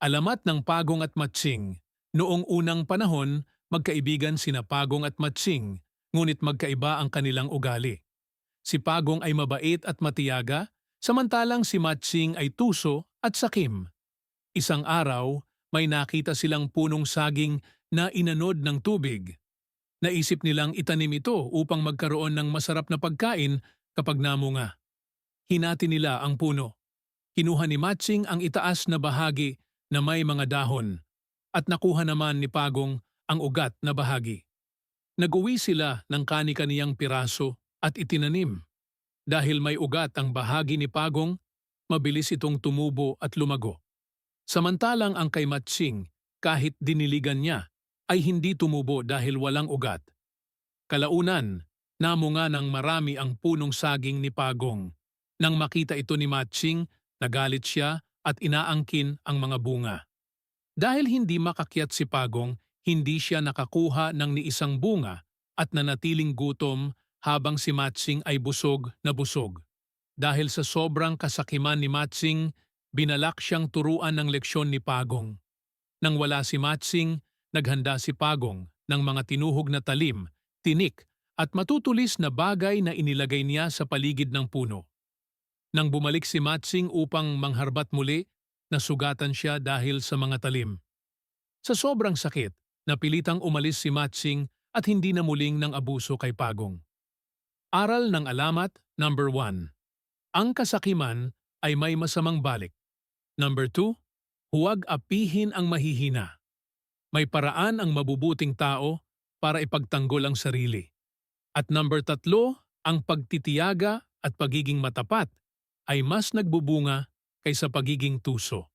Alamat ng Pagong at Matsing. Noong unang panahon, magkaibigan sina Pagong at Matsing, ngunit magkaiba ang kanilang ugali. Si Pagong ay mabait at matiyaga, samantalang si Matsing ay tuso at sakim. Isang araw, may nakita silang punong saging na inanod ng tubig. Naisip nilang itanim ito upang magkaroon ng masarap na pagkain kapag namunga. Hinati nila ang puno. Kinuha ni Matsing ang itaas na bahagi na may mga dahon at nakuha naman ni Pagong ang ugat na bahagi. Nag-uwi sila ng kani-kaniyang piraso at itinanim. Dahil may ugat ang bahagi ni Pagong, mabilis itong tumubo at lumago. Samantalang ang kay Matsing, kahit diniligan niya, ay hindi tumubo dahil walang ugat. Kalaunan, namunga ng marami ang punong saging ni Pagong. Nang makita ito ni Matsing, nagalit siya at inaangkin ang mga bunga. Dahil hindi makakyat si Pagong, hindi siya nakakuha ng ni isang bunga at nanatiling gutom habang si Matsing ay busog na busog. Dahil sa sobrang kasakiman ni Matsing, binalak siyang turuan ng leksyon ni Pagong. Nang wala si Matsing, naghanda si Pagong ng mga tinuhog na talim, tinik at matutulis na bagay na inilagay niya sa paligid ng puno. Nang bumalik si Matsing upang mangharbat muli, nasugatan siya dahil sa mga talim. Sa sobrang sakit, napilitang umalis si Matsing at hindi na muling ng abuso kay Pagong. Aral ng alamat number 1. Ang kasakiman ay may masamang balik. Number 2. Huwag apihin ang mahihina. May paraan ang mabubuting tao para ipagtanggol ang sarili. At number 3, ang pagtitiyaga at pagiging matapat ay mas nagbubunga kaysa pagiging tuso.